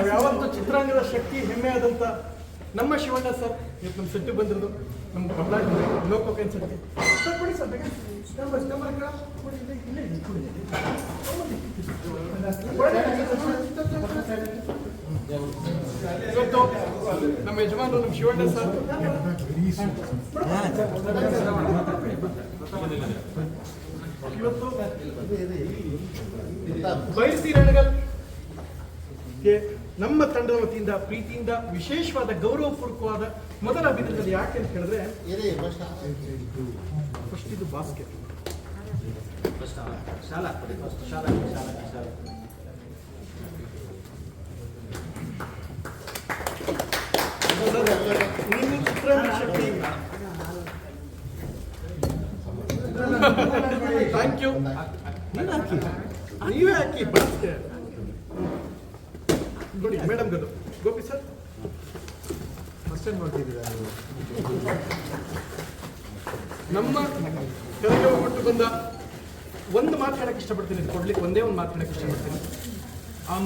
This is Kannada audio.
ನಾವು ಯಾವತ್ತೂ ಚಿತ್ರಾಂಗದ ಶಕ್ತಿ ಹೆಮ್ಮೆ ಆದಂಥ ನಮ್ಮ ಶಿವಣ್ಣ ಸರ್, ಇವತ್ತು ನಮ್ಮ ಸೆಟ್ಟು ಬಂದಿರೋದು ನಮ್ಮ ಬಹಳ ಲೋಕೋಕೇನ್ ಸೆಟ್ಗೆ ಸರ್, ಕೊಡಿ ಸರ್ ಇವತ್ತು ನಮ್ಮ ಯಜಮಾನರು, ನಮ್ಮ ಶಿವಣ್ಣ ಸರ್. ಇವತ್ತು ಬಯಸಿ ರಣಗಲ್ ಗೆ ನಮ್ಮ ತಂಡದ ವತಿಯಿಂದ, ಪ್ರೀತಿಯಿಂದ, ವಿಶೇಷವಾದ ಗೌರವಪೂರ್ವಕವಾದ ಮೊದಲ ಅಭಿನಂದನೆ ಯಾಕೆ ಅಂತ ಹೇಳಿದ್ರೆ ಫಸ್ಟ್ ಇದು ಬಾಸ್ಕೆಟ್ ಶಾಲಾ ಶಾಲಾ ಶಾಲಾ ಶಾಲಾ ಶಾಲಾ ಥ್ಯಾಂಕ್ ಯು ನೀವೇ ಹಾಕಿ ಬಾಸ್ಕೆಟ್ ನೋಡಿ ಮೇಡಮ್ ಗದು ಗೋಪಿ ಸರ್. ಫಸ್ಟ್ ಟೈಮ್ ಮಾಡ್ತಿದ್ದೀರಾ ನೀವು? ನಮ್ಮ ಕೆಳಗೆ ಹೋಗ್ಬಿಟ್ಟು ಬಂದ ಒಂದು ಮಾತಾಡಕ್ಕೆ ಇಷ್ಟಪಡ್ತೀನಿ. ಕೊಡ್ಲಿಕ್ಕೆ ಒಂದೇ ಒಂದು ಮಾತಾಡಕ್ಕೆ ಇಷ್ಟಪಡ್ತೀನಿ. ಆ